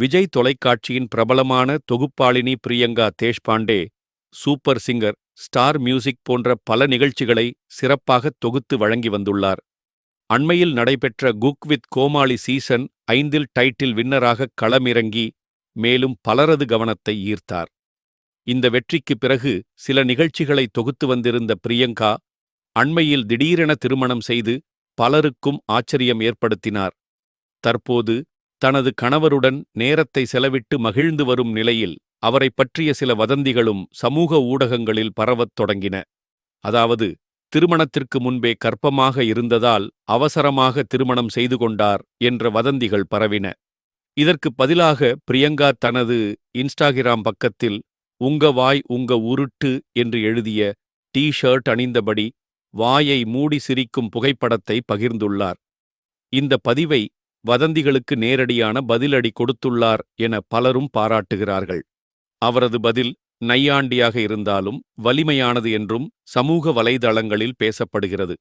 விஜய் தொலைக்காட்சியின் பிரபலமான தொகுப்பாளினி Priyanka Deshpande super singer star music போன்ற பல நிகழ்ச்சிகளை சிறப்பாக தொகுத்து வழங்கி வந்துள்ளார். அண்மையில் நடைபெற்ற குக் வித் கோமாளி சீசன் ஐந்தில் டைட்டில் வின்னராக களமிறங்கி மேலும் பலரது கவனத்தை ஈர்த்தார். இந்த வெற்றிக்குப் பிறகு சில நிகழ்ச்சிகளை தொகுத்து வந்திருந்த பிரியங்கா அண்மையில் திடீரென திருமணம் செய்து பலருக்கும் ஆச்சரியம் ஏற்படுத்தினார். தற்போது தனது கணவருடன் நேரத்தை செலவிட்டு மகிழ்ந்து வரும் நிலையில் அவரைப் பற்றிய சில வதந்திகளும் சமூக ஊடகங்களில் பரவத் தொடங்கின. அதாவது திருமணத்திற்கு முன்பே கர்ப்பமாக இருந்ததால் அவசரமாக திருமணம் செய்து கொண்டார் என்ற வதந்திகள் பரவின. இதற்குப் பதிலாக பிரியங்கா தனது இன்ஸ்டாகிராம் பக்கத்தில் உங்க வாய் உங்க உருட்டு என்று எழுதிய டி ஷர்ட் அணிந்தபடி வாயை மூடி சிரிக்கும் புகைப்படத்தை பகிர்ந்துள்ளார். இந்த பதிவை வதந்திகளுக்கு நேரடியான பதிலடி கொடுத்துள்ளார் என பலரும் பாராட்டுகிறார்கள். அவரது பதில் நையாண்டியாக இருந்தாலும் வலிமையானது என்றும் சமூக வலைதளங்களில் பேசப்படுகிறது.